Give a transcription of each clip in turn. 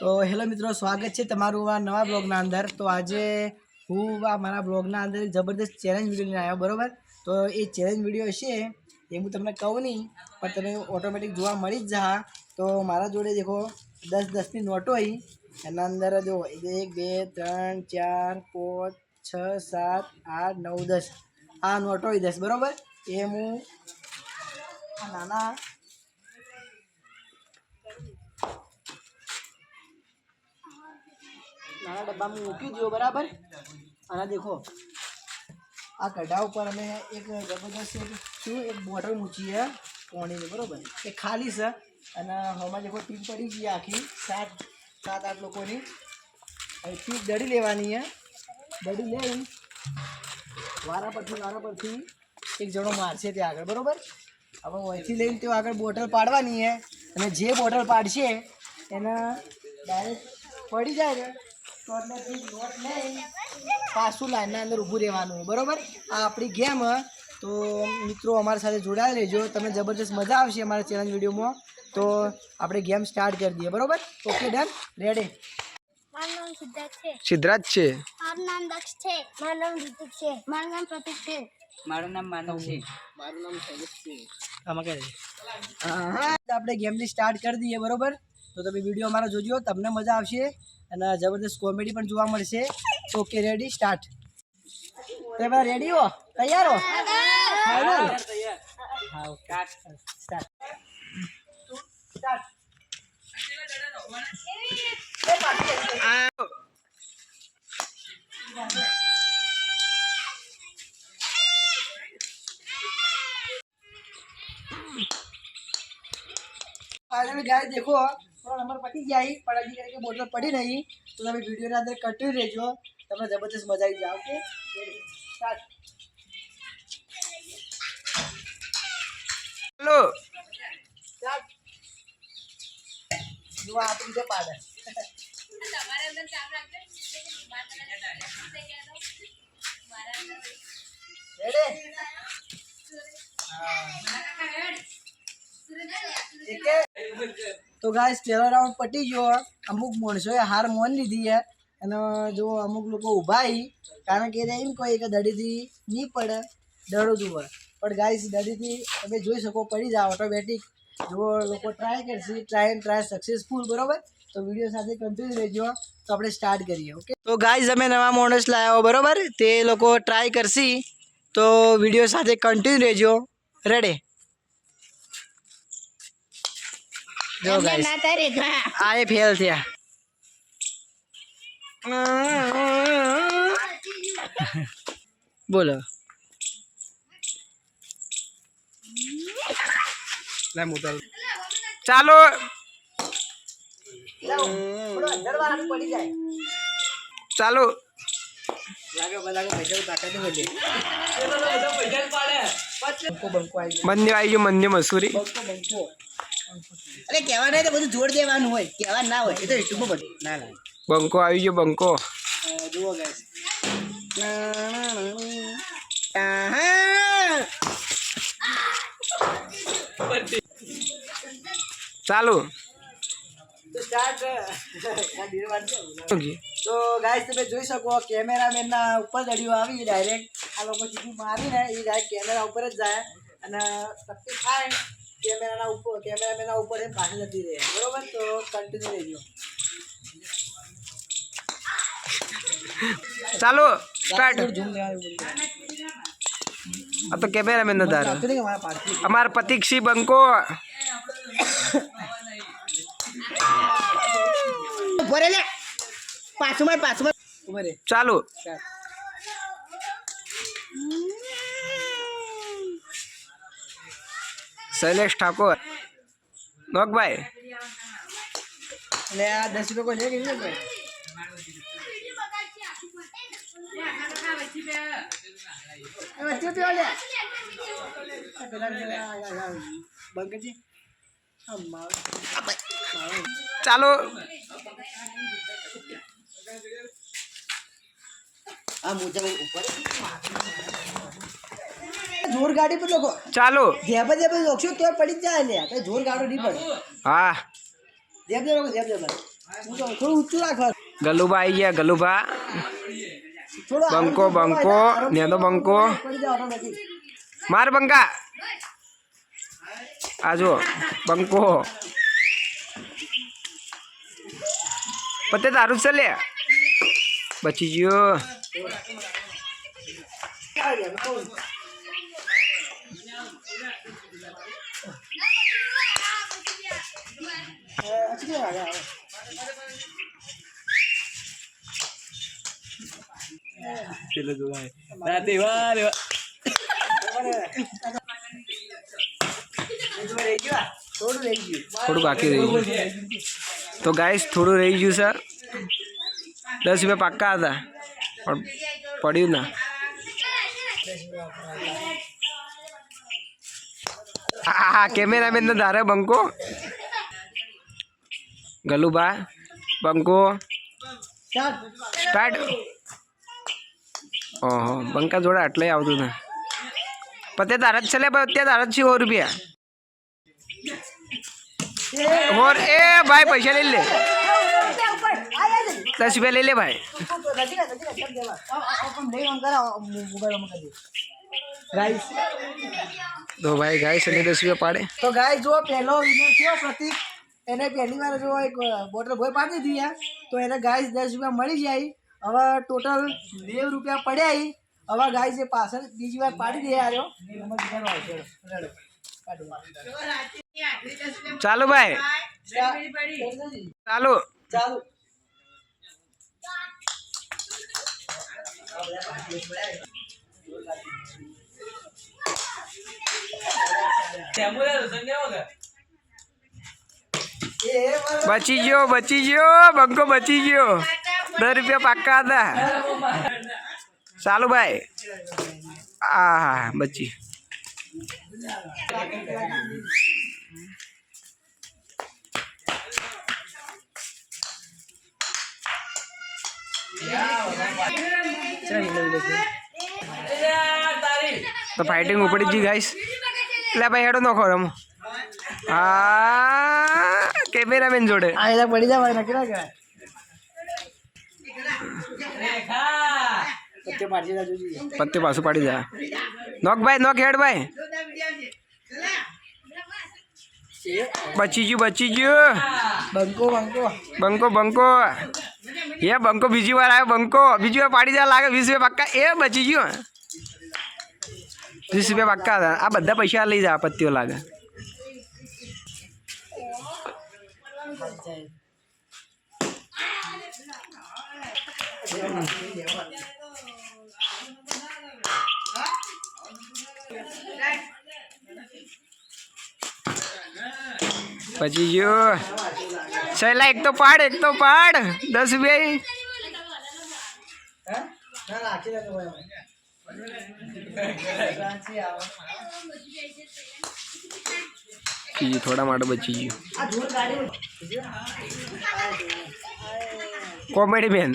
તો હેલો મિત્રો, સ્વાગત છે તમારું આ નવા બ્લોગના અંદર. તો આજે હું આ મારા બ્લોગના અંદર જબરદસ્ત ચેલેન્જ વીડિયો લઈને આવ્યો, બરોબર? તો એ ચેલેન્જ વીડિયો છે એ હું તમને કહું નહીં, પણ તમે ઓટોમેટિક જોવા મળી જ જા તો મારા જોડે દેખો, દસ દસની નોટો હોય એના અંદર જો એક, બે, ત્રણ, ચાર, પાંચ, છ, સાત, આઠ, નવ, દસ. આ નોટો દઈશ બરાબર? એ હું આ નાના નાના ડબ્બામાં મૂકી દો બરાબર? અને દેખો, આ કઢા ઉપર અમે એક જબરદસ્ત શું, એક બોટલ મૂકી છે પાણીની, બરાબર? એ ખાલી છે. અને હમણાં દેખો પીક પડી ગઈ આખી, સાત સાત, આઠ લોકોની. હવે ટીપ દડી લેવાની છે દડી લઈ વારા પરથી વારા પરથી એક જણો મારશે ત્યાં આગળ, બરોબર? હવે અહીંથી લઈને તેઓ આગળ બોટલ પાડવાની છે અને જે બોટલ પાડશે, એને ડાયરેક્ટ પડી જાય ને, તો એટલેથી નોટ લઈ પાછું લાઈનના અંદર ઊભું રહેવાનું, બરોબર? આ આપણી ગેમ. તો મિત્રો, અમારી સાથે જોડાઈ રહેજો. તમને જબરદસ્ત મજા આવશે અમારા ચેલેન્જ વિડીયોમાં. તો આપણે ગેમ સ્ટાર્ટ કરી દઈએ, બરોબર? ઓકે ડન રેડી સિદ્ધરાજ છે. મારું નામ દક્ષ છે. મારું નામ ઋતિક છે. મારું નામ પ્રતિક છે. મારું નામ માનવ છે. આમાં કહે હા આપણે ગેમની સ્ટાર્ટ કરી દઈએ બરોબર? તો તમે વીડિયો અમારો જોજો તમને મજા આવશે અને જબરદસ્ત કોમેડી પણ જોવા મળશે. ઓકે રેડી સ્ટાર્ટ તમે બધા રેડી હો? તૈયાર હો? હા સ્ટાર્ટ સ્ટાર્ટ ફાઇનલ ગાય દેખો થોડો નંબર પતી જાય પણ હજી કારણ બોટલ પડી નહીં તો તમે વિડીયોના અંદર કન્ટિન્યુ રહેજો. તમને જબરજસ્ત મજા આવી જાય કે હેલો પાડે. તો ગાઈસ પહેલો રાઉન્ડ પટી ગયો. અમુક માણસોએ હાર મોન લીધી છે. અને જો અમુક લોકો ઊભા હી, કારણ કે એમ કહે કે દડીથી નહીં પડે, દડો જુઓ પણ ગાઈસ દડીથી તમે જોઈ શકો, પડી જાઓ ઓટોમેટિક જો લોકો ટ્રાય કરશે ટ્રાય એન્ડ ટ્રાય સક્સેસફુલ બરોબર? તો વીડિયો સાથે કન્ટિન્યુ રહેજો તો આપણે સ્ટાર્ટ કરીએ ઓકે તો ગાઈઝ અમે નવા માણસ લાવ્યા બરોબર? તે લોકો ટ્રાય કરશી. તો વીડિયો સાથે કન્ટિન્યુ રહેજો. રેડે જો ગાઈઝ આ એ ફેલ થયા. બોલો. ચાલો ચાલો મંદિર આવી ગયું મંદિર મસૂરી અરે કહેવા નહીં તો બધું જોડ દેવાનું હોય કહેવા ના હોય એ તો યુટ્યુબમાં બધું ના ના બંકો આવી ગયો બંકો અ, જુઓ guys. ચાલો તો ગાઈસ તમે જોઈ શકો કેમેરામેનના ઉપર દડિયો આવી ડાયરેક્ટ આ લોકો સીધું મારીને એ ડાયરેક્ટ કેમેરા ઉપર જ જાય. અને શક્તિ થાય કેમેરાના ઉપર કેમેરામેનના ઉપર એ પાછી જતી રહે. બરોબર? તો કન્ટિન્યુ રહેજો ચાલો સ્ટાર્ટ આ તો કેમેરામેન નો પાછળ અમાર પ્રતિકસિંહ બંકો. ભરે લે પાછું માર પાછું માર ઊભો રે ચાલો. શૈલેષ ઠાકોર. નોકભાઈ. એટલે આ દસ રૂપિયા કોઈ લે કે નહીં ચાલો. આ મુજબ ઉપર. જોર ગાડી પર લોકો. ચાલો. જેબ જેબ રોકશો તો પડી જાય ને કઈ જોર ગાડો નહીં પડે. હા. જેબ જેબ જેબ જેબ થોડું ઊંચું રાખવા. ગલુભા આવી ગયા ગલુભા. થોડો બંકો બંકો. નેનો બંકો. માર બંકા. આ જો બંકો. પતે તારું છે લે. બચી ગયું. થોડું બાકી રહી ગયું. તો ગાઈસ થોડું રહી ગયું છે. દસ રૂપિયા પાક્કા હતા, પણ પડ્યું ના. હા હા કેમેરામેન ને ધારે બંકો. ગલુભા, બંકો. સ્ટાર્ટ ઓહો, બંકા જોડે આટલે આવતું ને. પતે તારા જ છે લે અત્યારે તારા જ છે સો રૂપિયા. હોર ए भाई લઈ લે. દસ રૂપિયા લઈ લે ભાઈ. ગાઈસ તો ભાઈ ગાય છે દસ રૂપિયા પાડે. તો ગાય જો પહેલો વિનર થયો, પ્રતિક. એને પહેલી વાર જો એક બોટલ ભોય પાડી દીધી તો એને ગાય દસ રૂપિયા મળી જાય. હવે ટોટલ નેવ રૂપિયા પડ્યા. હવે ગાય જે પાછળ બીજી વાર પાડી દે આવ્યો ચાલો ભાઈ. ચાલુ. બચી ગયો બચી ગયો, બંકો બચી ગયો. દસ રૂપિયા પાક્કા હતા. ચાલુ ભાઈ. હા હા બચી. તો ફાઇટિંગ ઉપડી જી ગાઈસ એટલે ભાઈ હેડો નોખો રમો. હા કેમેરામેન જોડે. આ એલા પડી જાય ભાઈ નક્કી ના કહેવાય. પત્તે પાડી દેજો જોઈએ. પત્તે પાછું પાડી જા નોક ભાઈ નોક હેડ ભાઈ. બચી ગયું બચી ગયું બંકો બંકો. બંકો બંકો. એ બંકો બીજી વાર આવ્યો બંકો. બીજી વાર પાડી જાય લાગે વીસ રૂપિયા પાક્કા. એ બચી ગયું વીસ રૂપિયા પાક્કા હતા. આ બધા પૈસા લઈ જાય પત્તીઓ લાગે. બચી જો. સહેલા એક તો પાડ, એક તો પાડ. દસ રૂપિયા ગયું થોડા માટે બચી ગયું. કોમેડી બેન.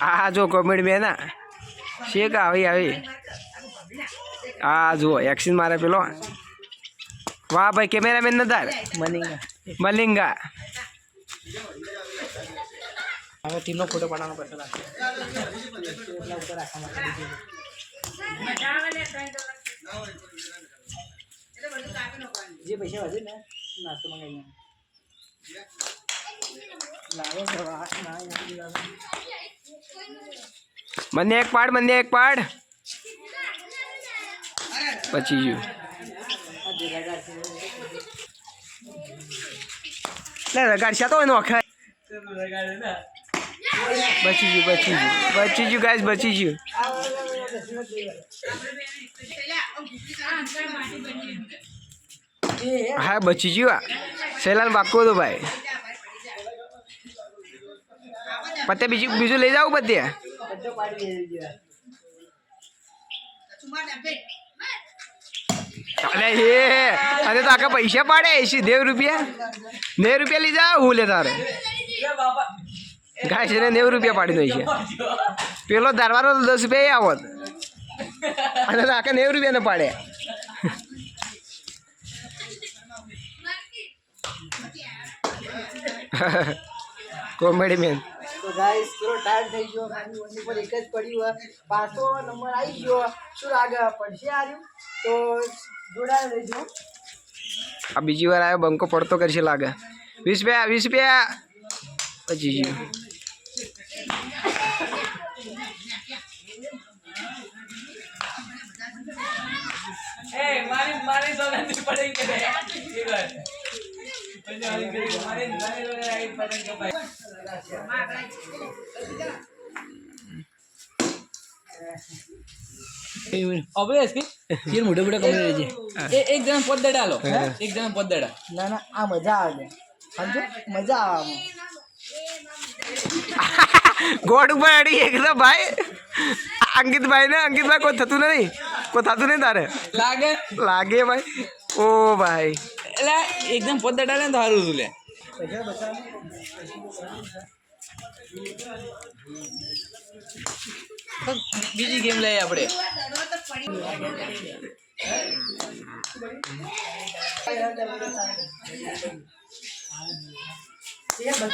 હા જો કોમેડી બેન શેક આવી આવી. આ જુઓ એક્સિન મારે પેલો. વાહ ભાઈ કેમેરામેન નદાર મલિંગા. હવે ટીમનો ફોટો પાડવાનો જે પૈસા વધે ને નાસ્તો મંગાવી લાવો મને એક પાડ મને એક પાડ. બચી ગયું આ જગાડા છે લે તો એનો અખાય બચી ગયું બચી ગયું. બચી ગયું ગાઈસ બચી ગયું. હા, બચી ગયું, આ. સહેલાલ બાકો હતો ભાઈ. પતે બીજું બીજું લઈ જાવ પતે બધો પાડી દે અરે એ અને તો આખા પૈસા પાડે એસી નેવ રૂપિયા નેવ રૂપિયા લઈ જાવ હું લે તારે ગાય છે ને નેવું રૂપિયા પાડી દઈ છે પેલો ધારવાનો તો દસ રૂપિયા તો ગાઈસ થોડો ટાઈમ થઈ ગયો. ખાલી ઓની પર એક જ પડ્યું હોય. પાછો નંબર આવી ગયો. શું લાગે? પડશે આવ્યું તો જોડાઈ લેજો આ બીજી વાર આવ્યો બંકો પડતો કરશે લાગે. વીસ રૂપિયા વીસ રૂપિયા. પછી જીવ. અભ્યાસ કે ફિર મોટે મોટે કમી રહેજે એક જણ પદ ડાલો એક જણ પદ દડા. ના ના આ મજા આવે. સમજો? મજા આવે. ગોડ ઉપર અડી એકદમ ભાઈ અંકિતભાઈ ને અંકિતભાઈ કોઈ થતું નહીં કોઈ થતું નહીં તારે. લાગે? લાગે ભાઈ. ઓ ભાઈ. એટલે એકદમ પદ ડાલે ને ધારું સારું લે. બીજી ગેમ લઈએ આપણે.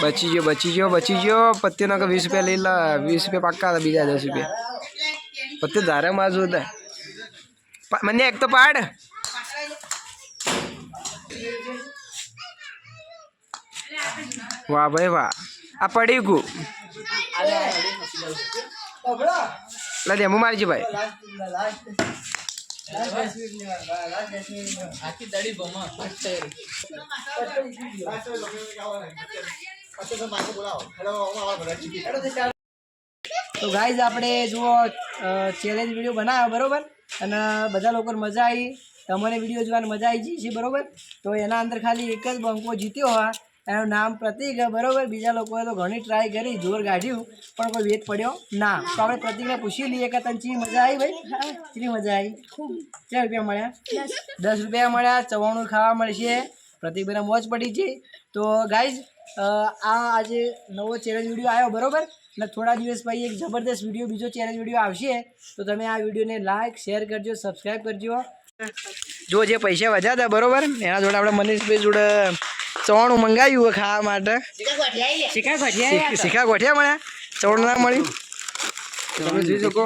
બચી ગયો બચી ગયો બચી ગયો. પત્તીનો વીસ રૂપિયા લઈ લા, વીસ રૂપિયા પાક્કા હતા, બીજા દસ રૂપિયા. પત્તી ધારે માજુ હતા મને એક તો પાડ. વાહ ભાઈ વાહ. આ પડી ગયું. પકડો લે દે, હું મારજી ભાઈ તો ગાઈઝ આપણે જુઓ ચેલેન્જ વીડિયો બનાવ્યો, બરોબર? અને બધા લોકોને મજા આવી. તમને વીડિયો જોવાની મજા આવી છે બરોબર? તો એના અંદર ખાલી એક જ બંકો જીત્યો હોય એનું નામ પ્રતિક બરોબર? બીજા લોકોએ તો ઘણી ટ્રાય કરી જોર કાઢ્યું પણ કોઈ વેત પડ્યો ના. તો આપણે પ્રતિકને પૂછી લઈએ કે તને ચી મજા આવી ભાઈ? ચી મજા આવી ચાર કેટલા રૂપિયા મળ્યા? દસ. રૂપિયા મળ્યા ચવાણું ખાવા મળશે. પ્રતિકભાઈને મોજ પડી છે. તો ગાઈઝ આ આજે નવો ચેલેન્જ વીડિયો આવ્યો બરોબર? અને થોડા દિવસ પછી એક જબરદસ્ત વીડિયો બીજો ચેલેન્જ વીડિયો આવશે. તો તમે આ વિડીયોને લાઈક શેર કરજો સબસ્ક્રાઈબ કરજો. જો જે પૈસા વધ્યા હતા બરોબર? એના જોડે આપણે મનીષભાઈ જોડે ચવાણું મંગાવ્યું ખાવા માટે. શીખા શીખા ગોઠિયા મળ્યા? ચવાણું ના મળ્યું તમે જોઈ શકો?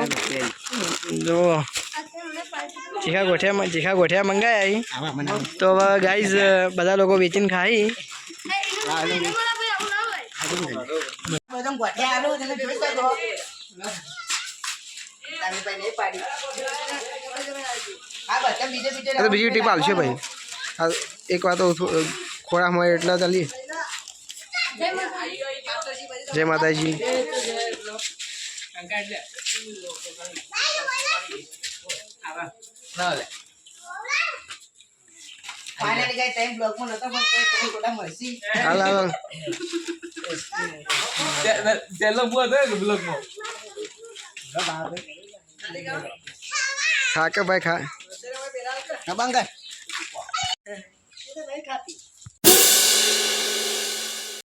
જો. ચીખા ગોઠિયા ચીખા ગોઠિયા મંગાયા તો હવે ગાઈઝ બધા લોકો વેચીને ખાઈ. બીજી ટીપ આવશે ભાઈ. એક વાત ખોળા મળે એટલા ચાલીએ જય માતાજી ના લે ફાઇનલી ગાઈસ ટાઈમ બ્લોગમાં નતો પણ કોઈ કોઈ ખોટા મળશે હાલ હાલ હાલ. પહેલો બુઆ થયો કે બ્લોકમાં ખા કે ભાઈ ખા બંગર નહીં ખાતી you